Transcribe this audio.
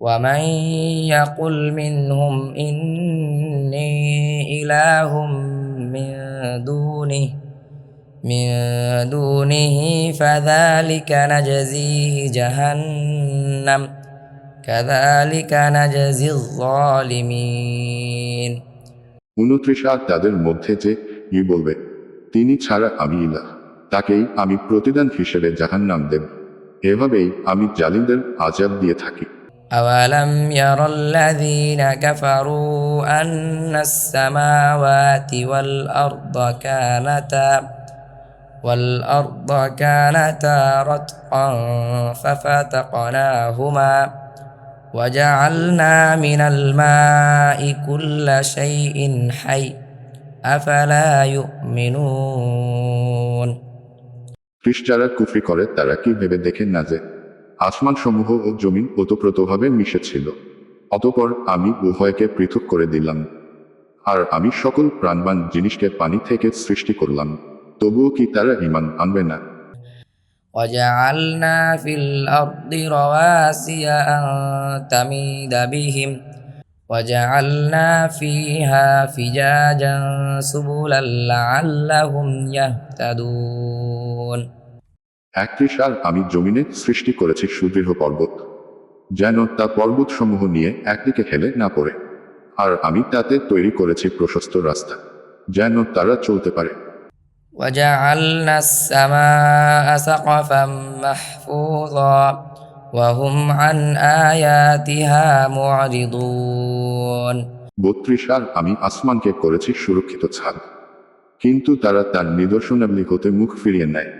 ومن يقل منهم إني إله من دونه من دونه فذلك نجزيه جهنم كذلك نجزي الظالمين উনত্রিশ আর তাদের মধ্যে যে ই বলবে তিনি ছাড়া আমি ইলাহ তাকেই আমি প্রতিদান হিসেবে জাহান্নাম দেব এভাবেই আমি জালিমদের আজাব দিয়ে থাকি أولم ير الذين كفروا أن السماوات والأرض كانتا والأرض كانتا رتقا ففتقناهما وجعلنا من الماء كل شيء حي أفلا يؤمنون খ্রিস্টারা কুফরি করে তারা কি ভেবে দেখেন না যে আসমান সমূহ ও জমিন ওতপ্রোতভাবে মিশেছিল অতপর আমি উভয়কে পৃথক করে দিলাম আর আমি সকল প্রাণবান জিনিসকে পানি থেকে সৃষ্টি করলাম তবুও কি তারা ইমান আনবে না وجعلنا في الأرض رواسي أن تميد بهم وجعلنا فيها فجاجا سبلا لعلهم يهتدون একত্রিশ আর আমি জমিনে সৃষ্টি করেছি সুদৃঢ় পর্বত যেন তা পর্বতসমূহ নিয়ে একদিকে হেলে না পড়ে আর আমি তাতে তৈরি করেছি প্রশস্ত রাস্তা যেন তারা চলতে পারে وجعلنا السماء سقفا محفوظا وهم عن آياتها معرضون বত্রিশ আর আমি আসমানকে করেছি সুরক্ষিত ছাদ কিন্তু তারা তার নিদর্শনাবলী হতে মুখ ফিরিয়ে নেয়